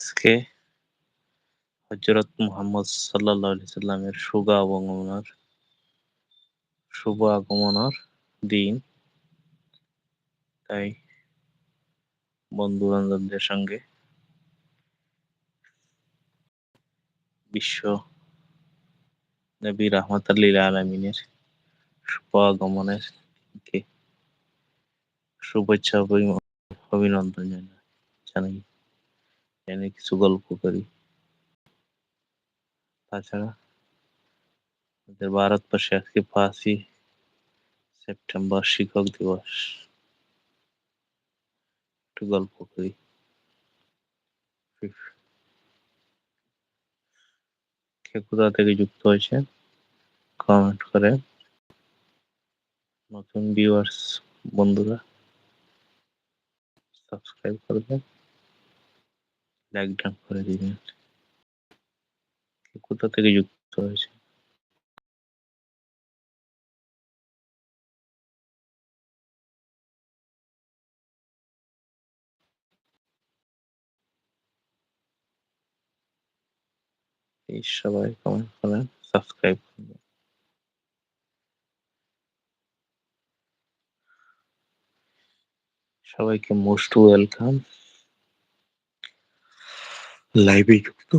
আজকে হজরত মুহাম্মদ আলাইহি সাল্লামের শুভ আগমনের শুভ আগমনের দিন। তাই বন্ধু বান্ধবদের সঙ্গে বিশ্ব নবী রহমতাল্লিল আলমিনের শুভ আগমনের শুভেচ্ছা অভি- অভিনন্দন জানাই। জানি কিছু গল্প করি। তাছাড়া আমাদের ভারতবর্ষে আজকে পাঁচই সেপ্টেম্বর শিক্ষক দিবস। একটু গল্প করি। কে কোথা থেকে যুক্ত হয়েছে কমেন্ট করে। নতুন ভিউয়ার্স বন্ধুরা সাবস্ক্রাইব করবেন ডান করে দিবেন কোথা থেকে যুক্ত হয়েছে? সবাই কমেন্ট করেন সাবস্ক্রাইব করবেন। সবাইকে মোস্ট ওয়েলকাম লাইভে যুক্ত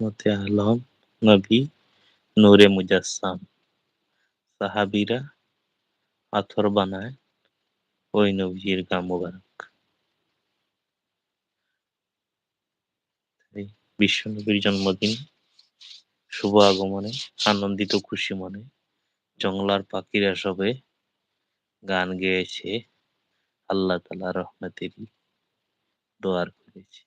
রহমতে আলম, নবী, নূরে মুজাসসাম, সাহাবীরা, পাথর বানায়, ওই নবীজির গা মোবারক। এই বিশ্ব নবীর জন্মদিন, শুভ আগমনে, আনন্দিত খুশি মনে, জংলার পাখিরা সবে গান গেয়েছে, আল্লাহ তালা রহমতেরই দোয়ার করেছে।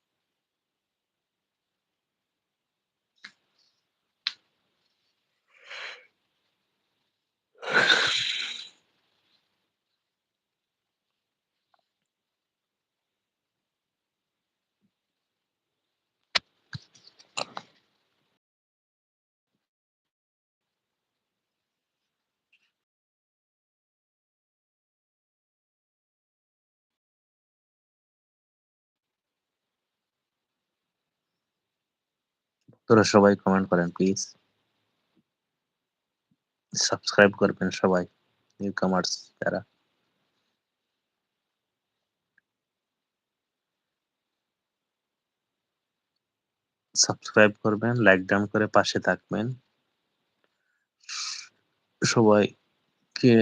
তোরা সবাই কমেন্ট করেন প্লিজ সাবস্ক্রাইব করবেন সবাই নিউ কামার্স যারা। সাবস্ক্রাইব করবেন লাইক ডাউন করে পাশে থাকবেন। সবাইকে